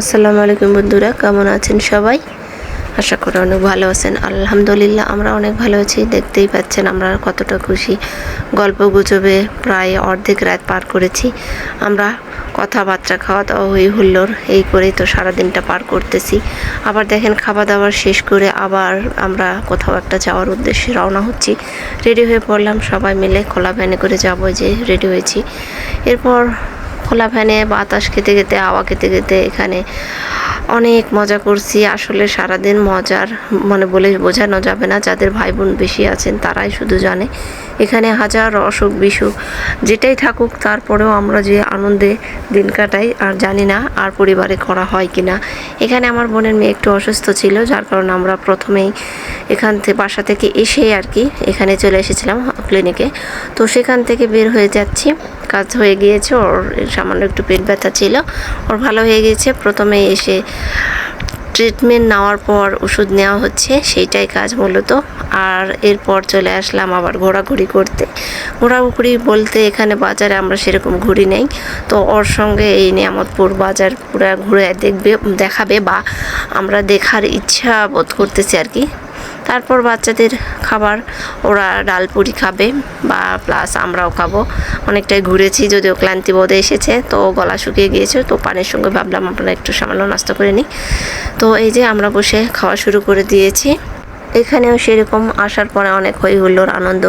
আসসালামু আলাইকুম বন্ধুরা, কেমন আছেন সবাই? আশা করি অনেক ভালো আছেন। আলহামদুলিল্লাহ, আমরা অনেক ভালো আছি, দেখতেই পাচ্ছেন আমরা কতটা খুশি। গল্প গুজবে প্রায় অর্ধেক রাত পার করেছি। আমরা কথাবার্তা খাওয়া দাওয়া হই হুল্লোর এই করেই তো সারাদিনটা পার করতেছি। আবার দেখেন খাওয়া দাওয়া শেষ করে আবার আমরা কোথাও একটা যাওয়ার উদ্দেশ্যে রওনা হচ্ছি। রেডি হয়ে পড়লাম সবাই মিলে, খোলা ভ্যানে করে যাব যে রেডি হয়েছি। এরপর খোলা ফ্যানে, বাতাস খেতে খেতে, হাওয়া খেতে খেতে এখানে অনেক মজা করছি। আসলে সারাদিন মজার মানে বলে বোঝানো যাবে না, যাদের ভাই বোন বেশি আছেন তারাই শুধু জানে। এখানে হাজার অসুখ বিসুখ, যেটাই থাকুক, তারপরেও আমরা যে আনন্দে দিন কাটাই, আর জানি না আর পরিবারে করা হয় কি না এখানে আমার বোনের মেয়ে একটু অসুস্থ ছিল, যার কারণে আমরা প্রথমেই এখান থেকে বাসা থেকে এসেই আর কি এখানে চলে এসেছিলাম ক্লিনিকে তো সেখান থেকে বের হয়ে যাচ্ছি। কাজ হয়ে গিয়েছে, ওর সামান্য একটু পেট ব্যথা ছিল। ওর ভালো হয়ে গিয়েছে। প্রথমে এসে ট্রিটমেন্ট নেওয়ার পর ওষুধ নেওয়া হচ্ছে, সেইটাই কাজ মূলত। আর এরপর চলে আসলাম আবার ঘোরাঘুরি করতে। ঘোরাঘুরি বলতে এখানে বাজারে আমরা সেরকম ঘুরি নেই। তো ওর সঙ্গে এই নিয়ামতপুর বাজার পুরো ঘুরে দেখবে, দেখাবে বা আমরা দেখার ইচ্ছা বোধ করতেছি আর কি। তারপর বাচ্চাদের খাবার ওরা ডাল পুরি খাবে বা প্লাস আমরাও খাব। অনেকটাই ঘুরেছি, যদিও ক্লান্তি বোধে এসেছে, তো গলা শুকিয়ে গিয়েছে, তো পানির সঙ্গে ভাবলাম আপনারা একটু সামান্য নাস্তা করে নিই। তো এই যে আমরা বসে খাওয়া শুরু করে দিয়েছি। এখানেও সেরকম আসার পরে অনেক হই হুল্লোর আনন্দ,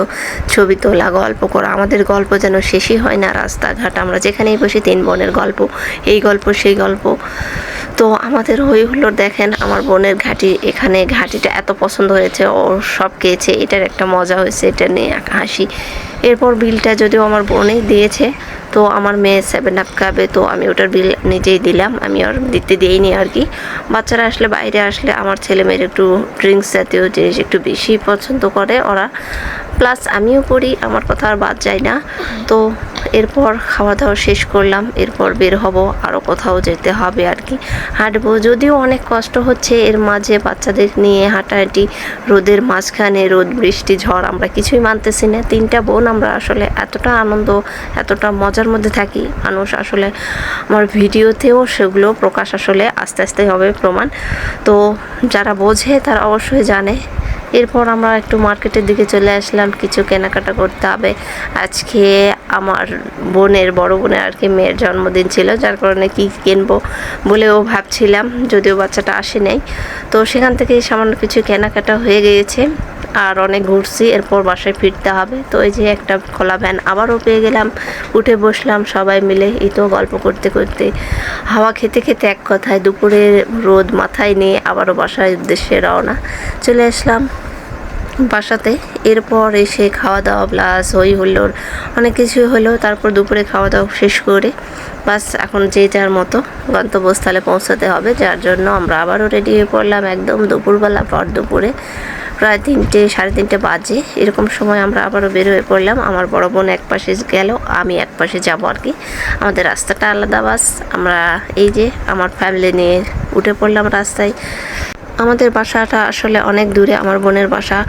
ছবি তোলা, গল্প করা, আমাদের গল্প যেন শেষই হয় না, রাস্তাঘাট, আমরা যেখানেই বসি তিন বোনের গল্প, এই গল্প, সেই গল্প। তো আমাদের হই হুল্লোর দেখেন, আমার বোনের ঘাটি, এখানে ঘাটিটা এত পছন্দ হয়েছে ও সব খেয়েছে, এটার একটা মজা হয়েছে, এটা নিয়ে হাসি। এরপর বিলটা যদিও আমার বোনেই দিয়েছে, তো আমার মেয়ে সেভেন আপ খাবে, তো আমি ওটার বিল নিজেই দিলাম, আমি আর দিতে দিইনি আর কি। বাচ্চারা আসলে বাইরে আসলে আমার ছেলে মেয়ের একটু ড্রিঙ্কস জাতীয় জিনিস একটু বেশি পছন্দ করে ওরা। প্লাস আমিও করি আমার কথা আর বাদ যায় না। তো এরপর খাওয়া দাওয়া শেষ করলাম, এরপর বের হব আরও কোথাও যেতে হবে আর কি। হাঁটবো, যদিও অনেক কষ্ট হচ্ছে, এর মাঝে বাচ্চাদের নিয়ে হাঁটাহাঁটি, রোদের মাঝখানে রোদ, বৃষ্টি, ঝড়, আমরা কিছুই মানতেছি না। তিনটা বোন, আমরা আসলে এতটা আনন্দ, এতটা মজার মধ্যে থাকি। মানুষ আসলে আমার ভিডিওতেও সেগুলো প্রকাশ আসলে আস্তে আস্তে হবে প্রমাণ। তো যারা বোঝে তারা অবশ্যই জানে। এরপর আমরা একটু মার্কেটের দিকে চলে আসলাম কিছু কেনাকাটা করতে হবে। আজকে আমার বোনের, বড় বোনের আর কি মেয়ের জন্মদিন ছিল, যার কারণে কি কিনবো বলেও ভাবছিলাম, যদিও বাচ্চাটা আসে নাই। তো সেখান থেকে সামান্য কিছু কেনাকাটা হয়ে গিয়েছে, আর অনেক ঘুরছি, এরপর বাসায় ফিরতে হবে। তো এই যে একটা খোলা ভ্যান আবারও পেয়ে গেলাম, উঠে বসলাম সবাই মিলে, এই তো গল্প করতে করতে হাওয়া খেতে খেতে এক কথায় দুপুরে রোদ মাথায় নিয়ে আবারও বাসার উদ্দেশ্যে রওনা, চলে আসলাম। বাসাতে। এরপর এসে খাওয়া দাওয়া প্লাস হই হুল্লোড়, অনেক কিছু হলো। তারপর দুপুরে খাওয়া দাওয়া শেষ করে বাস এখন যে যার মতো গন্তব্যস্থলে পৌঁছাতে হবে। যার জন্য আমরা আবারও রেডি হয়ে পড়লাম একদম দুপুরবেলা, পর দুপুরে প্রায় তিনটে, সাড়ে তিনটে বাজে। এরকম সময় আমরা আবারও বের হয়ে পড়লাম। আমার বড় বোন এক পাশে গেল, আমি এক পাশে যাব আর কি। আমাদের রাস্তাটা আলাদা বাস। আমরা এই যে আমার ফ্যামিলি নিয়ে উঠে পড়লাম রাস্তায়। আমাদের বাসাটা আসলে অনেক দূরে, আমার বোনের বাসা,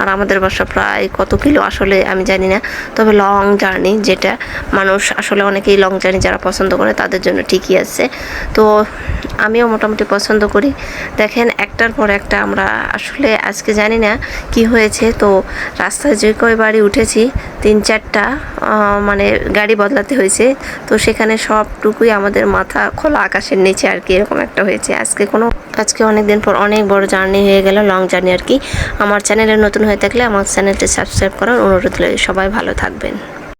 আর আমাদের বাসা প্রায় কত কিলো আসলে আমি জানি না। তবে লং জার্নি যেটা, মানুষ আসলে অনেকেই লং জার্নি যারা পছন্দ করে তাদের জন্য ঠিকই আছে। তো আমিও মোটামুটি পছন্দ করি। দেখেন, একটার পর একটা আমরা আসলে আজকে জানি না কি হয়েছে। তো রাস্তায় যে কয় বাড়ি উঠেছি, তিন চারটা মানে গাড়ি বদলাতে হয়েছে। তো সেখানে সবটুকুই আমাদের মাথা খোলা আকাশের নিচে আর কি, এরকম একটা হয়েছে। আজকে কোনো, আজকে অনেক দিন পর অনেক বড় জার্নি হয়ে গেল লং জার্নি আর কি। আমার চ্যানেলে নতুন হয়ে থাকলে আমার চ্যানেলটি সাবস্ক্রাইব করার অনুরোধ সবাই ভালো থাকবেন।